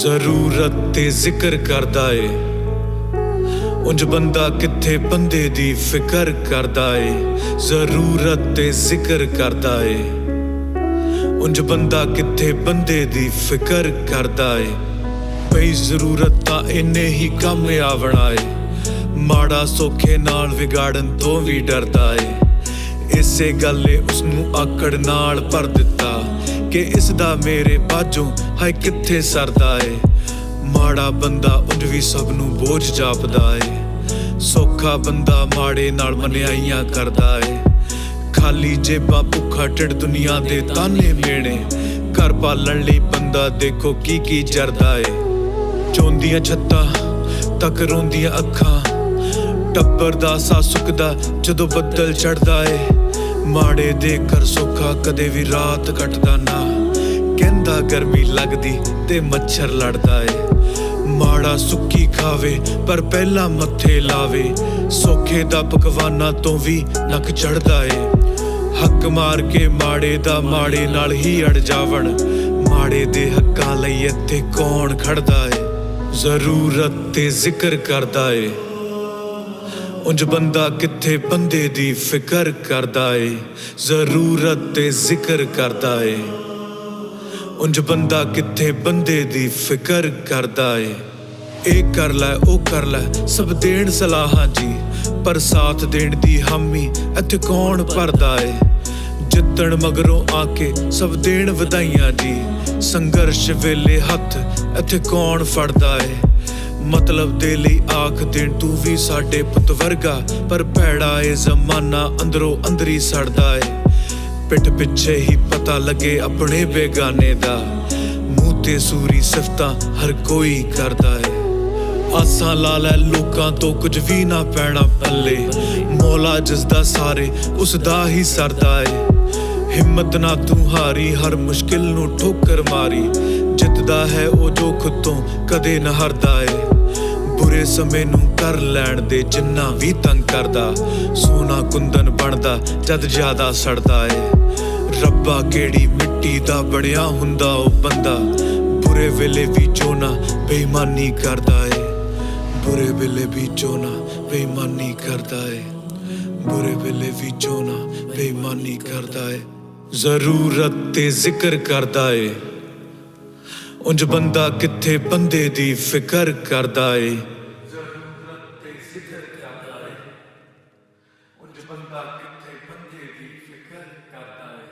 ਜ਼ਰੂਰਤ ਤੇ ਜ਼ਿਕਰ ਕਰਦਾ ਏ। ਉਂਝ ਬੰਦਾ ਕਿੱਥੇ ਬੰਦੇ ਦੀ ਫਿਕਰ ਕਰਦਾ ਏ। ਜ਼ਰੂਰਤ ਤੇ ਜ਼ਿਕਰ ਕਰਦਾ ਏ। ਉਂਝ ਬੰਦਾ ਕਿੱਥੇ ਬੰਦੇ ਦੀ ਫਿਕਰ ਕਰਦਾ ਏ। ਪਈ ਜ਼ਰੂਰਤ ਤਾਂ ਇੰਨੇ ਹੀ ਕੰਮ ਆਵਣਾ ਏ। ਮਾੜਾ ਸੋਖੇ ਨਾਲ ਵਿਗਾੜਨ ਤੋਂ ਵੀ ਡਰਦਾ ਏ। ਇਸੇ ਗੱਲੇ ਉਸ ਨੂੰ ਆਕੜ ਨਾਲ ਭਰ ਦਿੱਤਾ ਕਿ ਇਸ ਦਾ ਮੇਰੇ ਬਾਝੋਂ ਹਾਏ ਕਿੱਥੇ ਸਰਦਾ ਏ। ਮਾੜਾ ਬੰਦਾ ਉਂਝ ਵੀ ਸਭ ਨੂੰ ਬੋਝ ਜਾਪਦਾ ਏ। ਸੌਖਾ ਬੰਦਾ ਮਾੜੇ ਨਾਲ ਮਨਿਆਈਆਂ ਕਰਦਾ ਏ। ਖਾਲੀ ਜੇਬਾਂ ਭੁੱਖਾ ਢਿੱਡ ਦੁਨੀਆ ਦੇ ਤਾਨੇ ਮੇਣੇ। ਘਰ ਪਾਲਣ ਲਈ ਬੰਦਾ ਦੇਖੋ ਕੀ ਕੀ ਜਰਦਾ ਏ। ਚੋਂਦੀਆਂ ਛੱਤਾਂ ਤੱਕ ਰੋਂਦੀਆਂ ਅੱਖਾਂ। ਟੱਬਰ ਦਾ ਸਾ ਸੁੱਕਦਾ ਜਦੋਂ ਬੱਦਲ ਚੜਦਾ ਏ। ਮਾੜੇ ਦੇ ਕਰ ਸੁੱਖਾ ਕਦੇ ਵੀ ਰਾਤ ਕੱਟਦਾ ਨਾ। ਕਹਿੰਦਾ ਗਰਮੀ ਲੱਗਦੀ ਤੇ ਮੱਛਰ ਲੜਦਾ ਏ। ਮਾੜਾ ਸੁੱਕੀ ਖਾਵੇ, ਪਰ ਪਹਿਲਾਂ ਮੱਥੇ ਲਾਵੇ। ਸੋਖੇ ਦਾ ਪਕਵਾਨਾਂ ਤੋਂ ਵੀ ਨੱਕ ਚੜਦਾ ਏ। ਹੱਕ ਮਾਰ ਕੇ ਮਾੜੇ ਦਾ ਮਾੜੇ ਨਾਲ ਹੀ ਅੜ ਜਾਵਣ। ਮਾੜੇ ਦੇ ਹੱਕਾਂ ਲਈ ਇੱਥੇ ਕੌਣ ਖੜਦਾ ਏ? ਜ਼ਰੂਰਤ ਤੇ ਜ਼ਿਕਰ ਕਰਦਾ ਏ। ਉਂਝ ਬੰਦਾ ਕਿੱਥੇ ਬੰਦੇ ਦੀ ਫਿਕਰ ਕਰਦਾ ਏ? ਜ਼ਰੂਰਤ ਤੇ ਜ਼ਿਕਰ ਕਰਦਾ ਏ। ਉਂਝ ਬੰਦਾ ਕਿੱਥੇ ਬੰਦੇ ਦੀ ਫਿਕਰ ਕਰਦਾ ਏ? ਇਹ ਕਰ ਲੈ, ਉਹ ਕਰ ਲੈ, ਸਭ ਦੇਣ ਸਲਾਹਾਂ ਜੀ। ਪਰ ਸਾਥ ਦੇਣ ਦੀ ਹਾਮੀ ਇੱਥੇ ਕੌਣ ਭਰਦਾ ਏ? ਜਿੱਤਣ ਮਗਰੋਂ ਆ ਕੇ ਸਭ ਦੇਣ ਵਧਾਈਆਂ ਜੀ। ਸੰਘਰਸ਼ ਵੇਲੇ ਹੱਥ ਇੱਥੇ ਕੌਣ ਫੜਦਾ ਏ? ਮਤਲਬ ਦੇ ਲਈ ਆਖ ਦੇਣ, ਤੂੰ ਵੀ ਸਾਡੇ ਪੁੱਤ ਵਰਗਾ। ਪਰ ਭੈੜਾ ਏ ਜ਼ਮਾਨਾ, ਅੰਦਰੋਂ ਅੰਦਰੀ ਸੜਦਾ ਏ। ਪਿੱਠ ਪਿੱਛੇ ਹੀ ਪਤਾ ਲੱਗੇ ਆਪਣੇ ਬੇਗਾਨੇ ਦਾ। ਮੂੰਹ ਤੇ ਸੂਰੀ ਸਿਫਤਾਂ ਹਰ ਕੋਈ ਕਰਦਾ ਏ। ਆਸਾਂ ਲਾ ਲੈ ਲੋਕਾਂ ਤੋਂ ਕੁਝ ਵੀ ਨਾ ਪੈਣਾ ਪੱਲੇ। ਮੌਲਾ ਜਿਸ ਦਾ ਸਾਰੇ ਉਸ ਦਾ ਹੀ ਸਰਦਾ ਏ। ਹਿੰਮਤ ਨਾ ਤੂੰ ਹਾਰੀ, ਹਰ ਮੁਸ਼ਕਿਲ ਨੂੰ ਠੋਕਰ ਮਾਰੀ। ਜਿੱਤਦਾ ਹੈ ਉਹ ਜੋ ਖੁਦ ਤੋਂ ਕਦੇ ਨਾ ਹਾਰਦਾ ਏ। ਬੁਰੇ ਸਮੇਂ ਨੂੰ ਕਰ ਲੈਣ ਦੇ ਜਿੰਨਾ ਵੀ ਤੰਗ ਕਰਦਾ, ਸੋਨਾ ਕੁੰਦਨ ਬਣਦਾ, ਜਦ ਜ਼ਿਆਦਾ ਸੜਦਾ ਏ। ਰੱਬਾ ਕਿਹੜੀ ਮਿੱਟੀ ਦਾ ਬਣਿਆ ਹੁੰਦਾ ਉਹ ਬੰਦਾ, ਬੁਰੇ ਵੇਲੇ ਵੀ ਚੋਨਾ ਬੇਈਮਾਨੀ ਕਰਦਾ ਏ। ਬੁਰੇ ਵੇਲੇ ਵੀ ਚੋਨਾ ਬੇਈਮਾਨੀ ਕਰਦਾ ਏ। ਬੁਰੇ ਵੇਲੇ ਵੀ ਚੋਨਾ ਬੇਈਮਾਨੀ ਕਰਦਾ ਏ। ਜ਼ਰੂਰਤ ਤੇ ਜ਼ਿਕਰ ਕਰਦਾ ਏ। ਉਂਝ ਬੰਦਾ ਕਿੱਥੇ ਬੰਦੇ ਦੀ ਫਿਕਰ ਕਰਦਾ ਏ? ਬੰਦਾ ਕਿੱਥੇ ਬੰਦੇ ਦੀ ਫਿਕਰ ਕਰਦਾ ਏ?